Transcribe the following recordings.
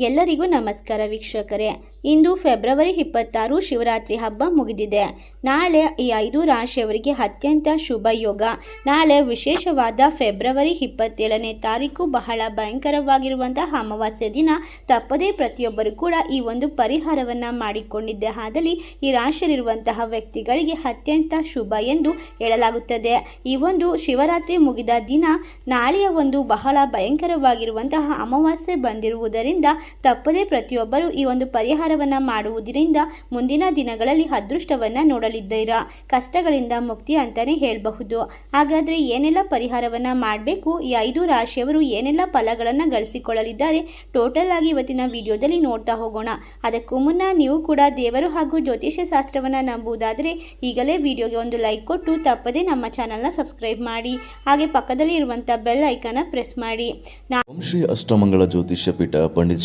ಎಲ್ಲರಿಗೂ ನಮಸ್ಕಾರ ವೀಕ್ಷಕರೇ. ಇಂದು ಫೆಬ್ರವರಿ ಇಪ್ಪತ್ತಾರು ಶಿವರಾತ್ರಿ ಹಬ್ಬ ಮುಗಿದಿದೆ. ನಾಳೆ ಈ ಐದು ರಾಶಿಯವರಿಗೆ ಅತ್ಯಂತ ಶುಭ ಯೋಗ. ನಾಳೆ ವಿಶೇಷವಾದ ಫೆಬ್ರವರಿ ಇಪ್ಪತ್ತೇಳನೇ ತಾರೀಕು ಬಹಳ ಭಯಂಕರವಾಗಿರುವಂತಹ ಅಮಾವಾಸ್ಯೆ ದಿನ. ತಪ್ಪದೇ ಪ್ರತಿಯೊಬ್ಬರು ಕೂಡ ಈ ಒಂದು ಪರಿಹಾರವನ್ನು ಮಾಡಿಕೊಂಡಿದ್ದೆ ಆದಲ್ಲಿ ಈ ರಾಶಿಯಲ್ಲಿರುವಂತಹ ವ್ಯಕ್ತಿಗಳಿಗೆ ಅತ್ಯಂತ ಶುಭ ಎಂದು ಹೇಳಲಾಗುತ್ತದೆ. ಈ ಒಂದು ಶಿವರಾತ್ರಿ ಮುಗಿದ ದಿನ ನಾಳೆಯ ಒಂದು ಬಹಳ ಭಯಂಕರವಾಗಿರುವಂತಹ ಅಮಾವಾಸ್ಯೆ ಬಂದಿರುವುದರಿಂದ ತಪ್ಪದೇ ಪ್ರತಿಯೊಬ್ಬರು ಈ ಒಂದು ಪರಿಹಾರವನ್ನು ಮಾಡುವುದರಿಂದ ಮುಂದಿನ ದಿನಗಳಲ್ಲಿ ಅದೃಷ್ಟವನ್ನು ನೋಡಲಿದ್ದೀರಾ. ಕಷ್ಟಗಳಿಂದ ಮುಕ್ತಿ ಅಂತಲೇ ಹೇಳಬಹುದು. ಹಾಗಾದರೆ ಏನೆಲ್ಲ ಪರಿಹಾರವನ್ನು ಮಾಡಬೇಕು? ಈ ಐದು ರಾಶಿಯವರು ಏನೆಲ್ಲ ಫಲಗಳನ್ನು ಗಳಿಸಿಕೊಳ್ಳಲಿದ್ದಾರೆ? ಟೋಟಲ್ ಆಗಿ ಇವತ್ತಿನ ವಿಡಿಯೋದಲ್ಲಿ ನೋಡ್ತಾ ಹೋಗೋಣ. ಅದಕ್ಕೂ ಮುನ್ನ ನೀವು ಕೂಡ ದೇವರು ಹಾಗೂ ಜ್ಯೋತಿಷ್ಯ ಶಾಸ್ತ್ರವನ್ನು ನಂಬುವುದಾದರೆ ಈಗಲೇ ವಿಡಿಯೋಗೆ ಒಂದು ಲೈಕ್ ಕೊಟ್ಟು ತಪ್ಪದೇ ನಮ್ಮ ಚಾನಲ್ನ ಸಬ್ಸ್ಕ್ರೈಬ್ ಮಾಡಿ. ಹಾಗೆ ಪಕ್ಕದಲ್ಲಿ ಇರುವಂತಹ ಬೆಲ್ ಐಕನ್ನ ಪ್ರೆಸ್ ಮಾಡಿ. ಶ್ರೀ ಅಷ್ಟಮಂಗಳ ಜ್ಯೋತಿಷ್ಯ ಪೀಠ, ಪಂಡಿತ್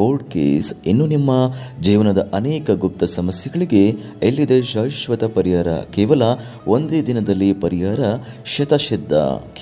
ಕೋರ್ಟ್ ಕೇಸ್, ಇನ್ನು ನಿಮ್ಮ ಜೀವನದ ಅನೇಕ ಗುಪ್ತ ಸಮಸ್ಯೆಗಳಿಗೆ ಎಲ್ಲಿದೆ ಶಾಶ್ವತ ಪರಿಹಾರ? ಕೇವಲ ಒಂದೇ ದಿನದಲ್ಲಿ ಪರಿಹಾರ ಶತಸಿದ್ಧ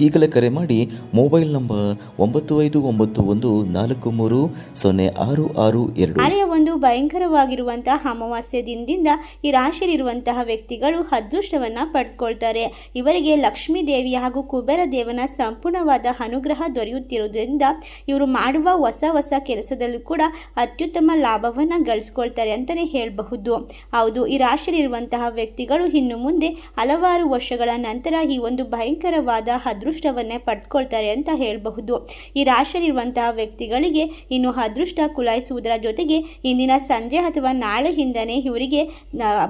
ಈಗಲೇ ಕರೆ ಮಾಡಿ ಮೊಬೈಲ್ ನಂಬರ್ ಒಂಬತ್ತು ಐದು ಒಂಬತ್ತು ಒಂದು ನಾಲ್ಕು ಮೂರು ಸೊನ್ನೆ ಆರು ಆರು ಎರಡು. ಒಂದು ಭಯಂಕರವಾಗಿರುವಂತಹ ಅಮಾವಾಸ್ಯೆ ದಿನದಿಂದ ಈ ರಾಶಿಯಲ್ಲಿರುವಂತಹ ವ್ಯಕ್ತಿಗಳು ಅದೃಷ್ಟವನ್ನ ಪಡ್ಕೊಳ್ತಾರೆ. ಇವರಿಗೆ ಲಕ್ಷ್ಮೀ ದೇವಿ ಹಾಗೂ ಕುಬೇರ ದೇವನ ಸಂಪೂರ್ಣವಾದ ಅನುಗ್ರಹ ದೊರೆಯುತ್ತಿರುವುದರಿಂದ ಇವರು ಮಾಡುವ ಹೊಸ ಹೊಸ ಕೆಲಸದಲ್ಲೂ ಕೂಡ ಅತ್ಯುತ್ತಮ ಲಾಭವನ್ನು ಗಳಿಸ್ಕೊಳ್ತಾರೆ ಅಂತಲೇ ಹೇಳಬಹುದು. ಹೌದು, ಈ ರಾಶಿಯಲ್ಲಿರುವಂತಹ ವ್ಯಕ್ತಿಗಳು ಇನ್ನು ಮುಂದೆ ಹಲವಾರು ವರ್ಷಗಳ ನಂತರ ಈ ಒಂದು ಭಯಂಕರವಾದ ಅದೃಷ್ಟವನ್ನೇ ಪಡ್ಕೊಳ್ತಾರೆ ಅಂತ ಹೇಳಬಹುದು. ಈ ರಾಶಿಯಲ್ಲಿರುವಂತಹ ವ್ಯಕ್ತಿಗಳಿಗೆ ಇನ್ನು ಅದೃಷ್ಟ ಕುಲಾಯಿಸುವುದರ ಜೊತೆಗೆ ಇಂದಿನ ಸಂಜೆ ಅಥವಾ ನಾಳೆಯಿಂದನೇ ಇವರಿಗೆ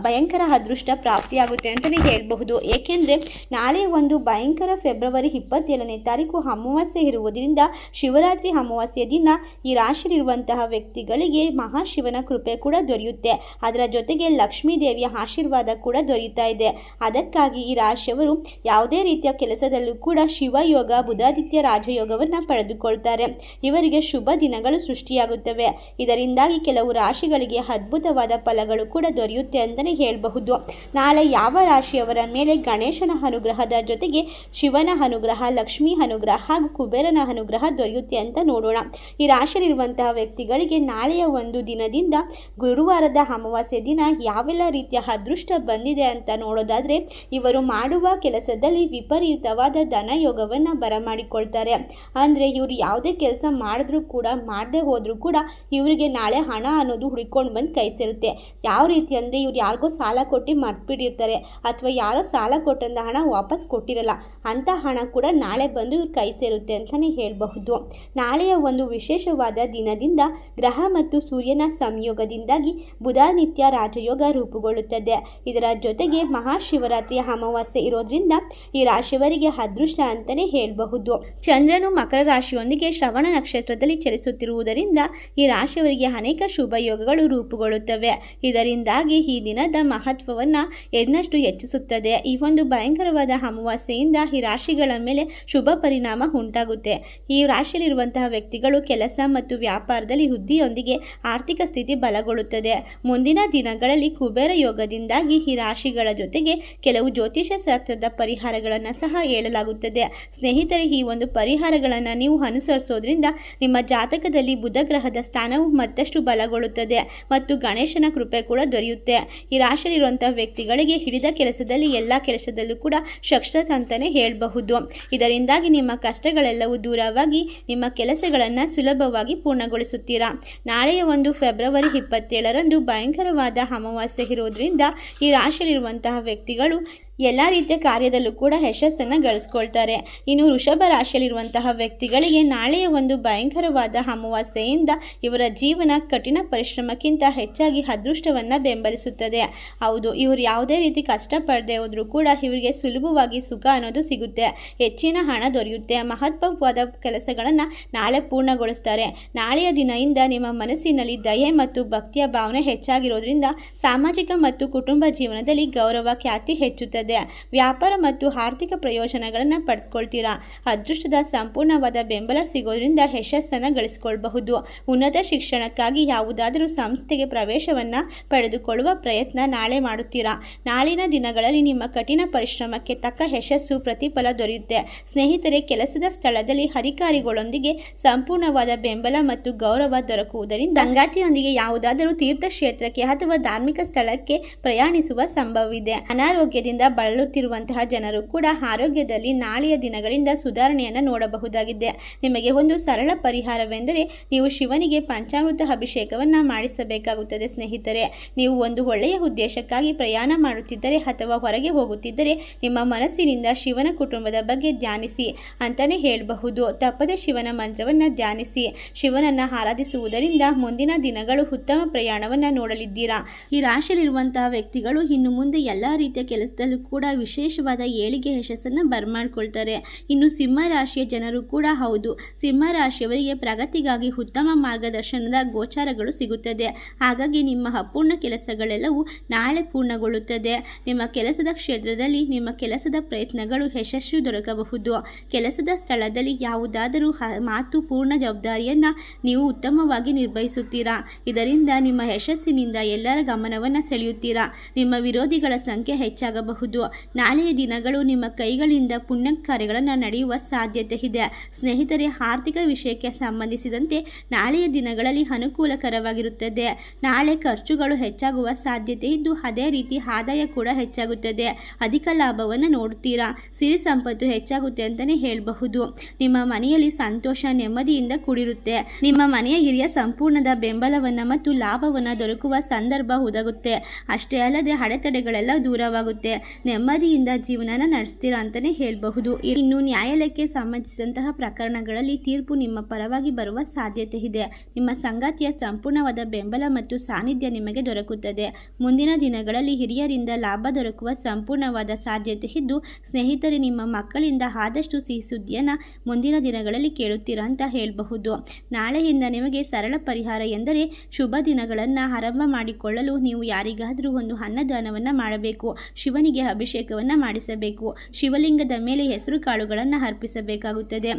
ಭಯಂಕರ ಅದೃಷ್ಟ ಪ್ರಾಪ್ತಿಯಾಗುತ್ತೆ ಅಂತಲೇ ಹೇಳಬಹುದು. ಏಕೆಂದರೆ ನಾಳೆ ಒಂದು ಭಯಂಕರ ಫೆಬ್ರವರಿ ಇಪ್ಪತ್ತೇಳನೇ ತಾರೀಕು ಅಮಾವಾಸ್ಯೆ ಇರುವುದರಿಂದ ಶಿವರಾತ್ರಿ ಅಮಾವಾಸ್ಯೆ ದಿನ ಈ ರಾಶಿಯಲ್ಲಿರುವಂತಹ ವ್ಯಕ್ತಿಗಳಿಗೆ ಮಹಾಶಿವನ ಕೃಪೆ ಕೂಡ ದೊರೆಯುತ್ತೆ. ಅದರ ಜೊತೆಗೆ ಲಕ್ಷ್ಮೀ ದೇವಿಯ ಆಶೀರ್ವಾದ ಕೂಡ ದೊರೆಯುತ್ತಾ ಇದೆ. ಅದಕ್ಕಾಗಿ ಈ ರಾಶಿಯವರು ಯಾವುದೇ ರೀತಿಯ ಕೆಲಸದಲ್ಲೂ ಕೂಡ ಶಿವಯೋಗ, ಬುಧಾದಿತ್ಯ ರಾಜಯೋಗವನ್ನು ಪಡೆದುಕೊಳ್ತಾರೆ. ಇವರಿಗೆ ಶುಭ ದಿನಗಳು ಸೃಷ್ಟಿಯಾಗುತ್ತವೆ. ಇದರಿಂದಾಗಿ ಕೆಲವು ರಾಶಿಗಳಿಗೆ ಅದ್ಭುತವಾದ ಫಲಗಳು ಕೂಡ ದೊರೆಯುತ್ತೆ ಅಂತಲೇ ಹೇಳಬಹುದು. ನಾಳೆ ಯಾವ ರಾಶಿಯವರ ಮೇಲೆ ಗಣೇಶನ ಅನುಗ್ರಹದ ಜೊತೆಗೆ ಶಿವನ ಅನುಗ್ರಹ, ಲಕ್ಷ್ಮೀ ಅನುಗ್ರಹ ಹಾಗೂ ಕುಬೇರನ ಅನುಗ್ರಹ ದೊರೆಯುತ್ತೆ ಅಂತ ನೋಡೋಣ. ಈ ರಾಶಿಯಲ್ಲಿರುವಂತಹ ವ್ಯಕ್ತಿಗಳಿಗೆ ನಾಳೆಯ ಒಂದು ದಿನದಿಂದ ಗುರುವಾರದ ಅಮಾವಾಸ್ಯ ದಿನ ಯಾವೆಲ್ಲ ರೀತಿಯ ಅದೃಷ್ಟ ಬಂದಿದೆ ಅಂತ ನೋಡೋದಾದರೆ, ಇವರು ಮಾಡುವ ಕೆಲಸದಲ್ಲಿ ವಿಪರೀತವಾದ ಧನಯೋಗವನ್ನು ಬರಮಾಡಿಕೊಳ್ತಾರೆ. ಅಂದರೆ ಇವರು ಯಾವುದೇ ಕೆಲಸ ಮಾಡಿದ್ರೂ ಕೂಡ, ಮಾಡದೆ ಹೋದರೂ ಕೂಡ ಇವರಿಗೆ ನಾಳೆ ಹಣ ಅನ್ನೋದು ಹುಡ್ಕೊಂಡು ಬಂದು ಕೈ ಸೇರುತ್ತೆ. ಯಾವ ರೀತಿ ಅಂದರೆ ಇವ್ರು ಯಾರಿಗೋ ಸಾಲ ಕೊಟ್ಟು ಮರ್ತ್ಬಿಟ್ಟಿರ್ತಾರೆ, ಅಥವಾ ಯಾರೋ ಸಾಲ ಕೊಟ್ಟಂಥ ಹಣ ವಾಪಸ್ ಕೊಟ್ಟಿರಲ್ಲ, ಅಂಥ ಹಣ ಕೂಡ ನಾಳೆ ಬಂದು ಇವ್ರು ಕೈ ಸೇರುತ್ತೆ ಅಂತಲೇ ಹೇಳಬಹುದು. ನಾಳೆಯ ಒಂದು ವಿಶೇಷವಾದ ದಿನದಿಂದ ಗ್ರಹ ಮತ್ತು ಸೂರ್ಯನ ಸಂಯೋಗದಿಂದಾಗಿ ಬುಧ ನಿತ್ಯ ರಾಜಯೋಗ ರೂಪುಗೊಳ್ಳುತ್ತದೆ. ಇದರ ಜೊತೆಗೆ ಮಹಾಶಿವರಾತ್ರಿಯ ಅಮಾವಾಸ್ಯೆ ಇರೋದ್ರಿಂದ ಈ ರಾಶಿಯವರಿಗೆ ಅದೃಷ್ಟ ಅಂತಲೇ ಹೇಳಬಹುದು. ಚಂದ್ರನು ಮಕರ ರಾಶಿಯೊಂದಿಗೆ ಶ್ರವಣ ನಕ್ಷತ್ರದಲ್ಲಿ ಚಲಿಸುತ್ತಿರುವುದರಿಂದ ಈ ರಾಶಿಯವರಿಗೆ ಅನೇಕ ಶುಭ ಯೋಗಗಳು ರೂಪುಗೊಳ್ಳುತ್ತವೆ. ಇದರಿಂದಾಗಿ ಈ ದಿನದ ಮಹತ್ವವನ್ನು ಎನ್ನಷ್ಟು ಹೆಚ್ಚಿಸುತ್ತದೆ. ಈ ಒಂದು ಭಯಂಕರವಾದ ಅಮಾವಾಸ್ಯೆಯಿಂದ ಈ ರಾಶಿಗಳ ಮೇಲೆ ಶುಭ ಪರಿಣಾಮ ಉಂಟಾಗುತ್ತೆ. ಈ ರಾಶಿಯಲ್ಲಿರುವಂತಹ ವ್ಯಕ್ತಿಗಳು ಕೆಲಸ ಮತ್ತು ವ್ಯಾಪಾರದಲ್ಲಿ ವೃದ್ಧಿಯೊಂದಿಗೆ ಆರ್ಥಿಕ ಸ್ಥಿತಿ ಬಲಗೊಳ್ಳುತ್ತದೆ. ಮುಂದಿನ ದಿನಗಳಲ್ಲಿ ಕುಬೇರ ಯೋಗದಿಂದಾಗಿ ಈ ರಾಶಿಗಳ ಜೊತೆಗೆ ಕೆಲವು ಜ್ಯೋತಿಷ ಶಾಸ್ತ್ರದ ಪರಿಹಾರಗಳನ್ನು ಸಹ ಹೇಳಲಾಗುತ್ತದೆ. ಸ್ನೇಹಿತರೆ, ಈ ಒಂದು ಪರಿಹಾರಗಳನ್ನು ನೀವು ಅನುಸರಿಸೋದ್ರಿಂದ ನಿಮ್ಮ ಜಾತಕದಲ್ಲಿ ಬುಧ ಗ್ರಹದ ಸ್ಥಾನವು ಮತ್ತಷ್ಟು ಬಲಗೊಳ್ಳುತ್ತದೆ ಮತ್ತು ಗಣೇಶನ ಕೃಪೆ ಕೂಡ ದೊರೆಯುತ್ತೆ. ಈ ರಾಶಿಯಲ್ಲಿರುವಂಥ ವ್ಯಕ್ತಿಗಳಿಗೆ ಹಿಡಿದ ಕೆಲಸದಲ್ಲಿ ಎಲ್ಲ ಕೆಲಸದಲ್ಲೂ ಕೂಡ ಸಕ್ಸಸ್ ಅಂತಲೇ ಹೇಳಬಹುದು. ಇದರಿಂದಾಗಿ ನಿಮ್ಮ ಕಷ್ಟಗಳೆಲ್ಲವೂ ದೂರವಾಗಿ ನಿಮ್ಮ ಕೆಲಸಗಳನ್ನು ಸುಲಭವಾಗಿ ಪೂರ್ಣಗೊಳಿಸುತ್ತೀರಾ. ನಾಳೆಯ ಒಂದು ಫೆಬ್ರವರಿ ಇಪ್ಪತ್ತೇಳರಂದು ಭಯಂಕರವಾದ ಅಮಾವಾಸ್ಯೆ ಇರೋದ್ರಿಂದ ಈ ರಾಶಿಯಲ್ಲಿರುವಂತಹ ವ್ಯಕ್ತಿಗಳು ಎಲ್ಲ ರೀತಿಯ ಕಾರ್ಯದಲ್ಲೂ ಕೂಡ ಯಶಸ್ಸನ್ನು ಗಳಿಸ್ಕೊಳ್ತಾರೆ. ಇನ್ನು ವೃಷಭ ರಾಶಿಯಲ್ಲಿರುವಂತಹ ವ್ಯಕ್ತಿಗಳಿಗೆ ನಾಳೆಯ ಒಂದು ಭಯಂಕರವಾದ ಅಮಾವಾಸ್ಯೆಯಿಂದ ಇವರ ಜೀವನ ಕಠಿಣ ಪರಿಶ್ರಮಕ್ಕಿಂತ ಹೆಚ್ಚಾಗಿ ಅದೃಷ್ಟವನ್ನು ಬೆಂಬಲಿಸುತ್ತದೆ. ಹೌದು, ಇವರು ಯಾವುದೇ ರೀತಿ ಕಷ್ಟಪಡದೆ ಹೋದರೂ ಕೂಡ ಇವರಿಗೆ ಸುಲಭವಾಗಿ ಸುಖ ಅನ್ನೋದು ಸಿಗುತ್ತೆ. ಹೆಚ್ಚಿನ ಹಣ ದೊರೆಯುತ್ತೆ, ಮಹತ್ವವಾದ ಕೆಲಸಗಳನ್ನು ನಾಳೆ ಪೂರ್ಣಗೊಳಿಸ್ತಾರೆ. ನಾಳೆಯ ದಿನದಿಂದ ನಿಮ್ಮ ಮನಸ್ಸಿನಲ್ಲಿ ದಯೆ ಮತ್ತು ಭಕ್ತಿಯ ಭಾವನೆ ಹೆಚ್ಚಾಗಿರೋದ್ರಿಂದ ಸಾಮಾಜಿಕ ಮತ್ತು ಕುಟುಂಬ ಜೀವನದಲ್ಲಿ ಗೌರವ, ಖ್ಯಾತಿ ಹೆಚ್ಚುತ್ತದೆ. ವ್ಯಾಪಾರ ಮತ್ತು ಆರ್ಥಿಕ ಪ್ರಯೋಜನಗಳನ್ನು ಪಡ್ಕೊಳ್ತೀರಾ? ಅದೃಷ್ಟದ ಸಂಪೂರ್ಣವಾದ ಬೆಂಬಲ ಸಿಗೋದ್ರಿಂದ ಯಶಸ್ಸನ್ನು ಗಳಿಸ್ಕೊಳ್ಬಹುದು. ಉನ್ನತ ಶಿಕ್ಷಣಕ್ಕಾಗಿ ಯಾವುದಾದರೂ ಸಂಸ್ಥೆಗೆ ಪ್ರವೇಶವನ್ನು ಪಡೆದುಕೊಳ್ಳುವ ಪ್ರಯತ್ನ ನಾಳೆ ಮಾಡುತ್ತೀರಾ? ನಾಳಿನ ದಿನಗಳಲ್ಲಿ ನಿಮ್ಮ ಕಠಿಣ ಪರಿಶ್ರಮಕ್ಕೆ ತಕ್ಕ ಯಶಸ್ಸು, ಪ್ರತಿಫಲ ದೊರೆಯುತ್ತೆ. ಸ್ನೇಹಿತರೆ, ಕೆಲಸದ ಸ್ಥಳದಲ್ಲಿ ಅಧಿಕಾರಿಗಳೊಂದಿಗೆ ಸಂಪೂರ್ಣವಾದ ಬೆಂಬಲ ಮತ್ತು ಗೌರವ ದೊರಕುವುದರಿಂದ ಸಂಗಾತಿಯೊಂದಿಗೆ ಯಾವುದಾದರೂ ತೀರ್ಥಕ್ಷೇತ್ರಕ್ಕೆ ಅಥವಾ ಧಾರ್ಮಿಕ ಸ್ಥಳಕ್ಕೆ ಪ್ರಯಾಣಿಸುವ ಸಂಭವವಿದೆ. ಅನಾರೋಗ್ಯದಿಂದ ಬಳಲುತ್ತಿರುವಂತಹ ಜನರು ಕೂಡ ಆರೋಗ್ಯದಲ್ಲಿ ನಾಳೆಯ ದಿನಗಳಿಂದ ಸುಧಾರಣೆಯನ್ನು ನೋಡಬಹುದಾಗಿದೆ. ನಿಮಗೆ ಒಂದು ಸರಳ ಪರಿಹಾರವೆಂದರೆ ನೀವು ಶಿವನಿಗೆ ಪಂಚಾಮೃತ ಅಭಿಷೇಕವನ್ನು ಮಾಡಿಸಬೇಕಾಗುತ್ತದೆ. ಸ್ನೇಹಿತರೆ, ನೀವು ಒಂದು ಒಳ್ಳೆಯ ಉದ್ದೇಶಕ್ಕಾಗಿ ಪ್ರಯಾಣ ಮಾಡುತ್ತಿದ್ದರೆ ಅಥವಾ ಹೊರಗೆ ಹೋಗುತ್ತಿದ್ದರೆ ನಿಮ್ಮ ಮನಸ್ಸಿನಿಂದ ಶಿವನ ಕುಟುಂಬದ ಬಗ್ಗೆ ಧ್ಯಾನಿಸಿ. ಅಂತಲೇ ಹೇಳಬಹುದು, ತಪ್ಪದೆ ಶಿವನ ಮಂತ್ರವನ್ನು ಧ್ಯಾನಿಸಿ. ಶಿವನನ್ನು ಆರಾಧಿಸುವುದರಿಂದ ಮುಂದಿನ ದಿನಗಳು ಉತ್ತಮ ಪ್ರಯಾಣವನ್ನು ನೋಡಲಿದ್ದೀರಾ? ಈ ರಾಶಿಯಲ್ಲಿರುವಂತಹ ವ್ಯಕ್ತಿಗಳು ಇನ್ನು ಮುಂದೆ ಎಲ್ಲ ರೀತಿಯ ಕೆಲಸದಲ್ಲೂ ಕೂಡ ವಿಶೇಷವಾದ ಏಳಿಗೆ ಯಶಸ್ಸನ್ನು ಬರ್ಮಾಡ್ಕೊಳ್ತಾರೆ. ಇನ್ನು ಸಿಂಹ ರಾಶಿಯ ಜನರು ಕೂಡ ಹೌದು. ಸಿಂಹ ರಾಶಿಯವರಿಗೆ ಪ್ರಗತಿಗಾಗಿ ಉತ್ತಮ ಮಾರ್ಗದರ್ಶನದ ಗೋಚಾರಗಳು ಸಿಗುತ್ತದೆ. ಹಾಗಾಗಿ ನಿಮ್ಮ ಅಪೂರ್ಣ ಕೆಲಸಗಳೆಲ್ಲವೂ ನಾಳೆ ಪೂರ್ಣಗೊಳ್ಳುತ್ತದೆ. ನಿಮ್ಮ ಕೆಲಸದ ಕ್ಷೇತ್ರದಲ್ಲಿ ನಿಮ್ಮ ಕೆಲಸದ ಪ್ರಯತ್ನಗಳು ಯಶಸ್ವಿ ದೊರಕಬಹುದು. ಕೆಲಸದ ಸ್ಥಳದಲ್ಲಿ ಯಾವುದಾದರೂ ಮಾತು ಪೂರ್ಣ ಜವಾಬ್ದಾರಿಯನ್ನು ನೀವು ಉತ್ತಮವಾಗಿ ನಿರ್ವಹಿಸುತ್ತೀರಾ? ಇದರಿಂದ ನಿಮ್ಮ ಯಶಸ್ಸಿನಿಂದ ಎಲ್ಲರ ಗಮನವನ್ನು ಸೆಳೆಯುತ್ತೀರಾ? ನಿಮ್ಮ ವಿರೋಧಿಗಳ ಸಂಖ್ಯೆ ಹೆಚ್ಚಾಗಬಹುದು. ನಾಳೆಯ ದಿನಗಳು ನಿಮ್ಮ ಕೈಗಳಿಂದ ಪುಣ್ಯ ಕಾರ್ಯಗಳನ್ನು ನಡೆಯುವ ಸಾಧ್ಯತೆ ಇದೆ ಸ್ನೇಹಿತರೆ, ಆರ್ಥಿಕ ವಿಷಯಕ್ಕೆ ಸಂಬಂಧಿಸಿದಂತೆ ನಾಳೆಯ ದಿನಗಳಲ್ಲಿ ಅನುಕೂಲಕರವಾಗಿರುತ್ತದೆ. ನಾಳೆ ಖರ್ಚುಗಳು ಹೆಚ್ಚಾಗುವ ಸಾಧ್ಯತೆ ಇದ್ದು, ಅದೇ ರೀತಿ ಆದಾಯ ಕೂಡ ಹೆಚ್ಚಾಗುತ್ತದೆ. ಅಧಿಕ ಲಾಭವನ್ನು ನೋಡುತ್ತೀರಾ? ಸಿರಿ ಸಂಪತ್ತು ಹೆಚ್ಚಾಗುತ್ತೆ ಅಂತಲೇ ಹೇಳಬಹುದು. ನಿಮ್ಮ ಮನೆಯಲ್ಲಿ ಸಂತೋಷ, ನೆಮ್ಮದಿಯಿಂದ ಕೂಡಿರುತ್ತೆ. ನಿಮ್ಮ ಮನೆಯ ಹಿರಿಯ ಸಂಪೂರ್ಣದ ಬೆಂಬಲವನ್ನು ಮತ್ತು ಲಾಭವನ್ನು ದೊರಕುವ ಸಂದರ್ಭ ಉದಗುತ್ತೆ ಅಷ್ಟೇ ಅಲ್ಲದೆ ಅಡೆತಡೆಗಳೆಲ್ಲ ದೂರವಾಗುತ್ತೆ. ನೆಮ್ಮದಿಯಿಂದ ಜೀವನನ ನಡೆಸ್ತೀರಾ ಅಂತಲೇ ಹೇಳಬಹುದು. ಇನ್ನು ನ್ಯಾಯಾಲಯಕ್ಕೆ ಸಂಬಂಧಿಸಿದಂತಹ ಪ್ರಕರಣಗಳಲ್ಲಿ ತೀರ್ಪು ನಿಮ್ಮ ಪರವಾಗಿ ಬರುವ ಸಾಧ್ಯತೆ ಇದೆ. ನಿಮ್ಮ ಸಂಗಾತಿಯ ಸಂಪೂರ್ಣವಾದ ಬೆಂಬಲ ಮತ್ತು ಸಾನ್ನಿಧ್ಯ ನಿಮಗೆ ದೊರಕುತ್ತದೆ. ಮುಂದಿನ ದಿನಗಳಲ್ಲಿ ಹಿರಿಯರಿಂದ ಲಾಭ ದೊರಕುವ ಸಂಪೂರ್ಣವಾದ ಸಾಧ್ಯತೆ ಇದ್ದು, ಸ್ನೇಹಿತರು, ನಿಮ್ಮ ಮಕ್ಕಳಿಂದ ಆದಷ್ಟು ಸಿಹಿ ಸುದ್ದಿಯನ್ನು ಮುಂದಿನ ದಿನಗಳಲ್ಲಿ ಕೇಳುತ್ತೀರಾ ಅಂತ ಹೇಳಬಹುದು. ನಾಳೆಯಿಂದ ನಿಮಗೆ ಸರಳ ಪರಿಹಾರ ಎಂದರೆ ಶುಭ ದಿನಗಳನ್ನು ಆರಂಭ ಮಾಡಿಕೊಳ್ಳಲು ನೀವು ಯಾರಿಗಾದರೂ ಒಂದು ಅನ್ನದಾನವನ್ನು ಮಾಡಬೇಕು. ಶಿವನಿಗೆ ಅಭಿಷೇಕವನ್ನು ಮಾಡಿಸಬೇಕು. ಶಿವಲಿಂಗದ ಮೇಲೆ ಹೆಸರು ಕಾಳುಗಳನ್ನು ಅರ್ಪಿಸಬೇಕಾಗುತ್ತದೆ.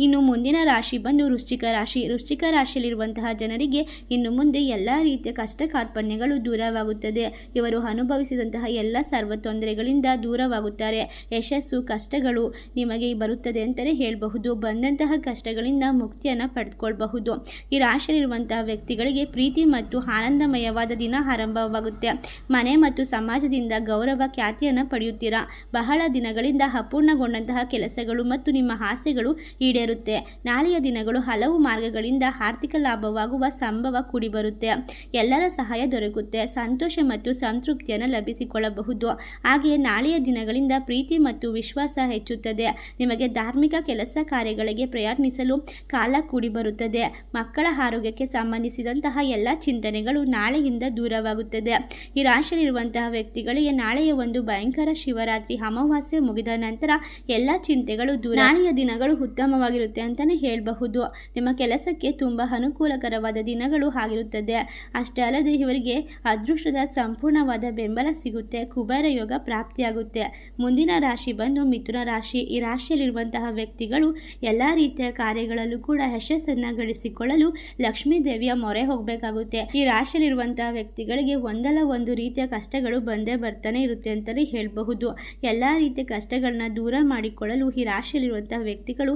ಇನ್ನು ಮುಂದಿನ ರಾಶಿ ಬಂದು ವೃಶ್ಚಿಕ ರಾಶಿ. ವೃಶ್ಚಿಕ ರಾಶಿಯಲ್ಲಿರುವಂತಹ ಜನರಿಗೆ ಇನ್ನು ಮುಂದೆ ಎಲ್ಲ ರೀತಿಯ ಕಷ್ಟ ಕಾರ್ಪಣ್ಯಗಳು ದೂರವಾಗುತ್ತದೆ. ಇವರು ಅನುಭವಿಸಿದಂತಹ ಎಲ್ಲ ಸರ್ವ ತೊಂದರೆಗಳಿಂದ ದೂರವಾಗುತ್ತಾರೆ. ಯಶಸ್ಸು, ಕಷ್ಟಗಳು ನಿಮಗೆ ಬರುತ್ತದೆ ಅಂತಲೇ ಹೇಳಬಹುದು. ಬಂದಂತಹ ಕಷ್ಟಗಳಿಂದ ಮುಕ್ತಿಯನ್ನು ಪಡೆದುಕೊಳ್ಬಹುದು. ಈ ರಾಶಿಯಲ್ಲಿರುವಂತಹ ವ್ಯಕ್ತಿಗಳಿಗೆ ಪ್ರೀತಿ ಮತ್ತು ಆನಂದಮಯವಾದ ದಿನ ಆರಂಭವಾಗುತ್ತೆ. ಮನೆ ಮತ್ತು ಸಮಾಜದಿಂದ ಗೌರವ, ಖ್ಯಾತಿಯನ್ನು ಪಡೆಯುತ್ತೀರಾ? ಬಹಳ ದಿನಗಳಿಂದ ಅಪೂರ್ಣಗೊಂಡಂತಹ ಕೆಲಸಗಳು ಮತ್ತು ನಿಮ್ಮ ಆಸೆಗಳು ಈಡೇರುತ್ತೆ. ನಾಳೆಯ ದಿನಗಳು ಹಲವು ಮಾರ್ಗಗಳಿಂದ ಆರ್ಥಿಕ ಲಾಭವಾಗುವ ಸಂಭವ ಕೂಡಿಬರುತ್ತೆ. ಎಲ್ಲರ ಸಹಾಯ ದೊರಕುತ್ತೆ. ಸಂತೋಷ ಮತ್ತು ಸಂತೃಪ್ತಿಯನ್ನು ಲಭಿಸಿಕೊಳ್ಳಬಹುದು. ಹಾಗೆಯೇ ನಾಳೆಯ ದಿನಗಳಿಂದ ಪ್ರೀತಿ ಮತ್ತು ವಿಶ್ವಾಸ ಹೆಚ್ಚುತ್ತದೆ. ನಿಮಗೆ ಧಾರ್ಮಿಕ ಕೆಲಸ ಕಾರ್ಯಗಳಿಗೆ ಪ್ರಯತ್ನಿಸಲು ಕಾಲ ಕೂಡಿ ಬರುತ್ತದೆ ಮಕ್ಕಳ ಆರೋಗ್ಯಕ್ಕೆ ಸಂಬಂಧಿಸಿದಂತಹ ಎಲ್ಲ ಚಿಂತನೆಗಳು ನಾಳೆಯಿಂದ ದೂರವಾಗುತ್ತದೆ. ಈ ರಾಶಿಯಲ್ಲಿರುವಂತಹ ವ್ಯಕ್ತಿಗಳಿಗೆ ನಾಳೆಯ ಒಂದು ಭಯಂಕರ ಶಿವರಾತ್ರಿ ಅಮಾವಾಸ್ಯೆ ಮುಗಿದ ನಂತರ ಎಲ್ಲ ಚಿಂತೆಗಳು ದೂರ. ನಾಳೆಯ ದಿನಗಳು ಉತ್ತಮವಾಗಿರುತ್ತೆ ಅಂತಲೇ ಹೇಳಬಹುದು. ನಿಮ್ಮ ಕೆಲಸಕ್ಕೆ ತುಂಬ ಅನುಕೂಲಕರವಾದ ದಿನಗಳು ಆಗಿರುತ್ತದೆ. ಅಷ್ಟೇ ಅಲ್ಲದೆ ಇವರಿಗೆ ಅದೃಷ್ಟದ ಸಂಪೂರ್ಣವಾದ ಬೆಂಬಲ ಸಿಗುತ್ತೆ. ಕುಬೇರ ಯೋಗ ಪ್ರಾಪ್ತಿಯಾಗುತ್ತೆ. ಮುಂದಿನ ರಾಶಿ ಬಂದು ಮಿಥುನ ರಾಶಿ. ಈ ರಾಶಿಯಲ್ಲಿರುವಂತಹ ವ್ಯಕ್ತಿಗಳು ಎಲ್ಲ ರೀತಿಯ ಕಾರ್ಯಗಳಲ್ಲೂ ಕೂಡ ಯಶಸ್ಸನ್ನು ಗಳಿಸಿಕೊಳ್ಳಲು ಲಕ್ಷ್ಮೀ ದೇವಿಯ ಮೊರೆ ಹೋಗಬೇಕಾಗುತ್ತೆ. ಈ ರಾಶಿಯಲ್ಲಿರುವಂತಹ ವ್ಯಕ್ತಿಗಳಿಗೆ ಒಂದಲ್ಲ ಒಂದು ರೀತಿಯ ಕಷ್ಟಗಳು ಬಂದೇ ಬರ್ತಾನೆ ಇರುತ್ತೆ ಅಂತಲೇ ಹೇಳಬಹುದು. ಎಲ್ಲ ರೀತಿಯ ಕಷ್ಟಗಳನ್ನ ದೂರ ಮಾಡಿಕೊಳ್ಳಲು ಈ ರಾಶಿಯಲ್ಲಿರುವಂತಹ ವ್ಯಕ್ತಿಗಳು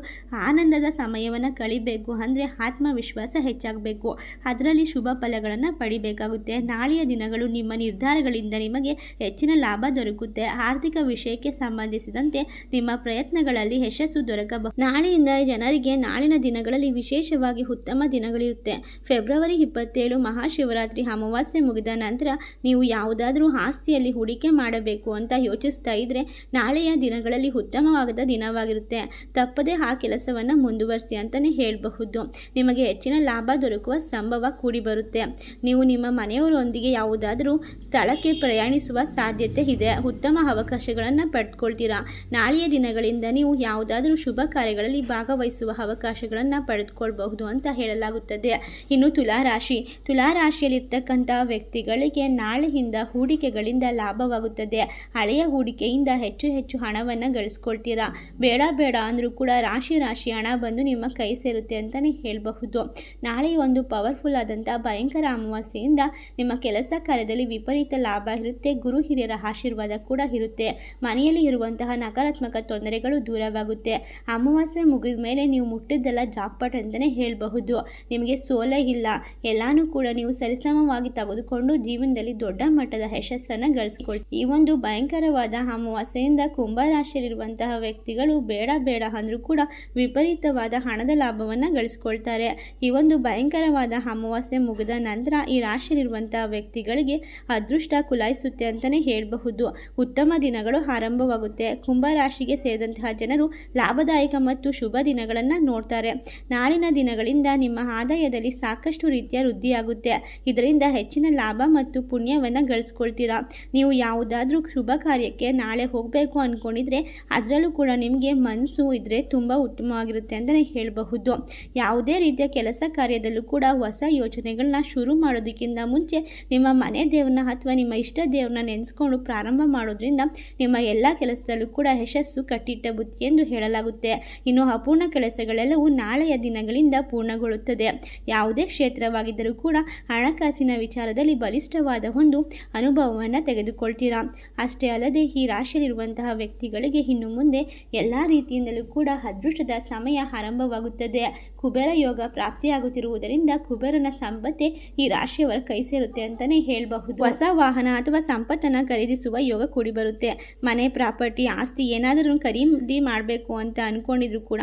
ಆನಂದದ ಸಮಯವನ್ನು ಕಳಿಬೇಕು. ಅಂದರೆ ಆತ್ಮವಿಶ್ವಾಸ ಹೆಚ್ಚಾಗಬೇಕು. ಅದರಲ್ಲಿ ಶುಭ ಫಲಗಳನ್ನು ಪಡಿಬೇಕಾಗುತ್ತೆ. ನಾಳೆಯ ದಿನಗಳು ನಿಮ್ಮ ನಿರ್ಧಾರಗಳಿಂದ ನಿಮಗೆ ಹೆಚ್ಚಿನ ಲಾಭ ದೊರಕುತ್ತೆ. ಆರ್ಥಿಕ ವಿಷಯಕ್ಕೆ ಸಂಬಂಧಿಸಿದಂತೆ ನಿಮ್ಮ ಪ್ರಯತ್ನಗಳಲ್ಲಿ ಯಶಸ್ಸು ದೊರಕಬಹುದು. ನಾಳೆಯಿಂದ ಜನರಿಗೆ ನಾಳಿನ ದಿನಗಳಲ್ಲಿ ವಿಶೇಷವಾಗಿ ಉತ್ತಮ ದಿನಗಳಿರುತ್ತೆ. ಫೆಬ್ರವರಿ ಇಪ್ಪತ್ತೇಳು ಮಹಾಶಿವರಾತ್ರಿ ಅಮಾವಾಸ್ಯೆ ಮುಗಿದ ನಂತರ ನೀವು ಯಾವುದಾದ್ರೂ ಆಸ್ತಿಯಲ್ಲಿ ಹೂಡಿಕೆ ಮಾಡಬೇಕು ಅಂತ ಯೋಚಿಸ್ತಾ ಇದ್ದರೆ ನಾಳೆಯ ದಿನಗಳಲ್ಲಿ ಉತ್ತಮವಾದ ದಿನವಾಗಿರುತ್ತೆ. ತಪ್ಪದೇ ಆ ಕೆಲಸವನ್ನು ಮುಂದುವರಿಸಿ ಅಂತಲೇ ಹೇಳಬಹುದು. ನಿಮಗೆ ಹೆಚ್ಚಿನ ಲಾಭ ದೊರಕುವ ಸಂಭವ ಕೂಡಿ ಬರುತ್ತೆ ನೀವು ನಿಮ್ಮ ಮನೆಯವರೊಂದಿಗೆ ಯಾವುದಾದರೂ ಸ್ಥಳಕ್ಕೆ ಪ್ರಯಾಣಿಸುವ ಸಾಧ್ಯತೆ ಇದೆ. ಉತ್ತಮ ಅವಕಾಶಗಳನ್ನು ಪಡ್ಕೊಳ್ತೀರಾ? ನಾಳೆಯ ದಿನಗಳಿಂದ ನೀವು ಯಾವುದಾದರೂ ಶುಭ ಕಾರ್ಯಗಳಲ್ಲಿ ಭಾಗವಹಿಸುವ ಅವಕಾಶಗಳನ್ನು ಪಡೆದುಕೊಳ್ಬಹುದು ಅಂತ ಹೇಳಲಾಗುತ್ತದೆ. ಇನ್ನು ತುಲಾರಾಶಿ. ತುಲಾರಾಶಿಯಲ್ಲಿರ್ತಕ್ಕಂಥ ವ್ಯಕ್ತಿಗಳಿಗೆ ನಾಳೆಯಿಂದ ಹೂಡಿಕೆಗಳಿಂದ ಲಾಭವಾಗುತ್ತದೆ. ಹಳೆಯ ಹೂಡಿಕೆಯಿಂದ ಹೆಚ್ಚು ಹೆಚ್ಚು ಹಣವನ್ನು ಗಳಿಸ್ಕೊಳ್ತೀರಾ? ಬೇಡ ಬೇಡ ಅಂದರೂ ಕೂಡ ರಾಶಿ ರಾಶಿ ಹಣ ಬಂದು ನಿಮ್ಮ ಕೈ ಸೇರುತ್ತೆ ಅಂತಲೇ ಹೇಳಬಹುದು. ನಾಳೆ ಒಂದು ಪವರ್ಫುಲ್ ಆದಂಥ ಭಯಂಕರ ಅಮಾವಾಸ್ಯೆಯಿಂದ ನಿಮ್ಮ ಕೆಲಸ ಕಾರ್ಯದಲ್ಲಿ ವಿಪರೀತ ಲಾಭ ಇರುತ್ತೆ, ಗುರು ಹಿರಿಯರ ಆಶೀರ್ವಾದ ಕೂಡ ಇರುತ್ತೆ. ಮನೆಯಲ್ಲಿ ಇರುವಂತಹ ನಕಾರಾತ್ಮಕ ತೊಂದರೆಗಳು ದೂರವಾಗುತ್ತೆ. ಅಮಾವಾಸ್ಯೆ ಮುಗಿದ ಮೇಲೆ ನೀವು ಮುಟ್ಟಿದ್ದೆಲ್ಲ ಜಾಪಟ್ ಅಂತಲೇ ಹೇಳಬಹುದು. ನಿಮಗೆ ಸೋಲೆ ಇಲ್ಲ. ಎಲ್ಲಾನು ಕೂಡ ನೀವು ಸರಿಸಮವಾಗಿ ತೆಗೆದುಕೊಂಡು ಜೀವನದಲ್ಲಿ ದೊಡ್ಡ ಮಟ್ಟದ ಯಶಸ್ಸನ್ನು ಗಳಿಸ್ಕೊಳ್ತೀವಿ ಈ ಒಂದು ಭಯಂಕರವಾದ ಅಮಾವಾಸ್ಯೆಯಿಂದ ಕುಂಭರಾಶಿಯಲ್ಲಿರುವಂತಹ ವ್ಯಕ್ತಿಗಳು ಬೇಡ ಬೇಡ ಅಂದರೂ ಕೂಡ ವಿಪರೀತವಾದ ಹಣದ ಲಾಭವನ್ನು ಗಳಿಸ್ಕೊಳ್ತಾರೆ. ಈ ಒಂದು ಭಯಂಕರವಾದ ಅಮಾವಾಸ್ಯೆ ಮುಗಿದ ನಂತರ ಈ ರಾಶಿಯಲ್ಲಿರುವಂತಹ ವ್ಯಕ್ತಿಗಳಿಗೆ ಅದೃಷ್ಟ ಕುಲಾಯಿಸುತ್ತೆ ಅಂತಲೇ ಹೇಳಬಹುದು. ಉತ್ತಮ ದಿನಗಳು ಆರಂಭವಾಗುತ್ತೆ. ಕುಂಭರಾಶಿಗೆ ಸೇರಿದಂತಹ ಜನರು ಲಾಭದಾಯಕ ಮತ್ತು ಶುಭ ದಿನಗಳನ್ನು ನೋಡ್ತಾರೆ. ನಾಳಿನ ದಿನಗಳಿಂದ ನಿಮ್ಮ ಆದಾಯದಲ್ಲಿ ಸಾಕಷ್ಟು ರೀತಿಯ ವೃದ್ಧಿಯಾಗುತ್ತೆ. ಇದರಿಂದ ಹೆಚ್ಚಿನ ಲಾಭ ಮತ್ತು ಪುಣ್ಯವನ್ನು ಗಳಿಸ್ಕೊಳ್ತೀರಾ? ನೀವು ಯಾವುದಾದ್ರೂ ಶುಭ ಕಾರ್ಯಕ್ಕೆ ನಾಳೆ ಹೋಗಬೇಕು ಅಂದ್ಕೊಂಡಿದ್ರೆ ಅದರಲ್ಲೂ ಕೂಡ ನಿಮಗೆ ಮನಸ್ಸು ಇದ್ದರೆ ತುಂಬ ಉತ್ತಮವಾಗಿರುತ್ತೆ ಅಂತಲೇ ಹೇಳಬಹುದು. ಯಾವುದೇ ರೀತಿಯ ಕೆಲಸ ಕಾರ್ಯದಲ್ಲೂ ಕೂಡ ಹೊಸ ಯೋಚನೆಗಳನ್ನ ಶುರು ಮಾಡೋದಕ್ಕಿಂತ ಮುಂಚೆ ನಿಮ್ಮ ಮನೆ ದೇವ್ರನ್ನ ಅಥವಾ ನಿಮ್ಮ ಇಷ್ಟ ದೇವ್ರನ್ನ ನೆನೆಸ್ಕೊಂಡು ಪ್ರಾರಂಭ ಮಾಡೋದ್ರಿಂದ ನಿಮ್ಮ ಎಲ್ಲ ಕೆಲಸದಲ್ಲೂ ಕೂಡ ಯಶಸ್ಸು ಕಟ್ಟಿಟ್ಟ ಬುತ್ತಿ ಎಂದು ಹೇಳಲಾಗುತ್ತೆ. ಇನ್ನು ಅಪೂರ್ಣ ಕೆಲಸಗಳೆಲ್ಲವೂ ನಾಳೆಯ ದಿನಗಳಿಂದ ಪೂರ್ಣಗೊಳ್ಳುತ್ತದೆ. ಯಾವುದೇ ಕ್ಷೇತ್ರವಾಗಿದ್ದರೂ ಕೂಡ ಹಣಕಾಸಿನ ವಿಚಾರದಲ್ಲಿ ಬಲಿಷ್ಠವಾದ ಒಂದು ಅನುಭವವನ್ನು ತೆಗೆದುಕೊಳ್ತೀರಾ? ಅಷ್ಟೇ ಅಲ್ಲದೆ ಈ ರಾಶಿಯಲ್ಲಿರುವಂತಹ ವ್ಯಕ್ತಿಗಳಿಗೆ ಇನ್ನು ಮುಂದೆ ಎಲ್ಲ ರೀತಿಯಿಂದಲೂ ಕೂಡ ಅದೃಷ್ಟದ ಸಮಯ ಆರಂಭವಾಗುತ್ತದೆ. ಕುಬೇರ ಯೋಗ ಪ್ರಾಪ್ತಿಯಾಗುತ್ತಿರುವುದರಿಂದ ಕುಬೇರನ ಸಂಪತ್ತೆ ಈ ರಾಶಿಯವರ ಕೈ ಸೇರುತ್ತೆ ಅಂತಲೇ ಹೇಳಬಹುದು. ಹೊಸ ವಾಹನ ಅಥವಾ ಸಂಪತ್ತನ್ನು ಖರೀದಿಸುವ ಯೋಗ ಕೂಡಿ ಬರುತ್ತೆ. ಮನೆ ಪ್ರಾಪರ್ಟಿ, ಆಸ್ತಿ ಏನಾದರೂ ಖರೀದಿ ಮಾಡಬೇಕು ಅಂತ ಅಂದ್ಕೊಂಡಿದ್ರು ಕೂಡ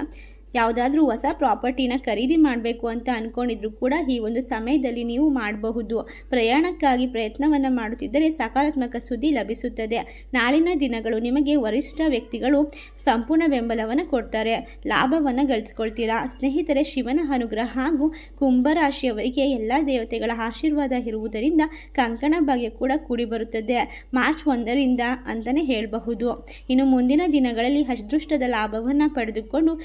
ಯಾವುದಾದ್ರೂ ಹೊಸ ಪ್ರಾಪರ್ಟಿನ ಖರೀದಿ ಮಾಡಬೇಕು ಅಂತ ಅಂದ್ಕೊಂಡಿದ್ರು ಕೂಡ ಈ ಒಂದು ಸಮಯದಲ್ಲಿ ನೀವು ಮಾಡಬಹುದು. ಪ್ರಯಾಣಕ್ಕಾಗಿ ಪ್ರಯತ್ನವನ್ನು ಮಾಡುತ್ತಿದ್ದರೆ ಸಕಾರಾತ್ಮಕ ಸುದ್ದಿ ಲಭಿಸುತ್ತದೆ. ನಾಳಿನ ದಿನಗಳು ನಿಮಗೆ ವರಿಷ್ಠ ವ್ಯಕ್ತಿಗಳು ಸಂಪೂರ್ಣ ಬೆಂಬಲವನ್ನು ಕೊಡ್ತಾರೆ. ಲಾಭವನ್ನು ಗಳಿಸ್ಕೊಳ್ತೀರಾ? ಸ್ನೇಹಿತರೆ, ಶಿವನ ಅನುಗ್ರಹ ಹಾಗೂ ಕುಂಭರಾಶಿಯವರಿಗೆ ಎಲ್ಲ ದೇವತೆಗಳ ಆಶೀರ್ವಾದ ಇರುವುದರಿಂದ ಕಂಕಣ ಭಾಗ್ಯ ಕೂಡ ಕೂಡಿ ಬರುತ್ತದೆ. ಮಾರ್ಚ್ ಒಂದರಿಂದ ಅಂತಲೇ ಹೇಳಬಹುದು. ಇನ್ನು ಮುಂದಿನ ದಿನಗಳಲ್ಲಿ ಅದೃಷ್ಟದ ಲಾಭವನ್ನು ಪಡೆದುಕೊಂಡು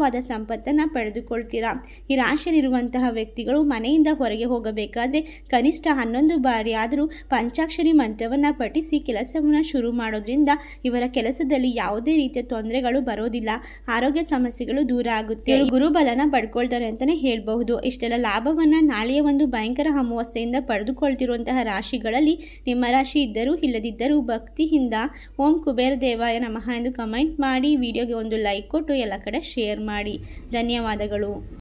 ಅಧಿಕವಾದ ಸಂಪತ್ತನ್ನು ಪಡೆದುಕೊಳ್ತೀರಾ? ಈ ರಾಶಿಯಲ್ಲಿರುವಂತಹ ವ್ಯಕ್ತಿಗಳು ಮನೆಯಿಂದ ಹೊರಗೆ ಹೋಗಬೇಕಾದ್ರೆ ಕನಿಷ್ಠ ಹನ್ನೊಂದು ಬಾರಿ ಆದರೂ ಪಂಚಾಕ್ಷರಿ ಮಂತ್ರವನ್ನು ಪಠಿಸಿ ಕೆಲಸವನ್ನು ಶುರು ಮಾಡೋದ್ರಿಂದ ಇವರ ಕೆಲಸದಲ್ಲಿ ಯಾವುದೇ ರೀತಿಯ ತೊಂದರೆಗಳು ಬರೋದಿಲ್ಲ. ಆರೋಗ್ಯ ಸಮಸ್ಯೆಗಳು ದೂರ ಆಗುತ್ತೆ. ಗುರುಬಲನ ಪಡ್ಕೊಳ್ತಾರೆ ಅಂತಲೇ ಹೇಳಬಹುದು. ಇಷ್ಟೆಲ್ಲ ಲಾಭವನ್ನು ನಾಳೆಯ ಒಂದು ಭಯಂಕರ ಅಮಾವಾಸ್ಯೆಯಿಂದ ಪಡೆದುಕೊಳ್ತಿರುವಂತಹ ರಾಶಿಗಳಲ್ಲಿ ನಿಮ್ಮ ರಾಶಿ ಇದ್ದರೂ ಇಲ್ಲದಿದ್ದರೂ ಭಕ್ತಿಯಿಂದ ಓಂ ಕುಬೇರ ದೇವಾಯ ನಮಃ ಎಂದು ಕಮೆಂಟ್ ಮಾಡಿ. ವಿಡಿಯೋಗೆ ಒಂದು ಲೈಕ್ ಕೊಟ್ಟು ಎಲ್ಲ ಕಡೆ ಶೇರ್ ಮಾಡಿ. ಧನ್ಯವಾದಗಳು.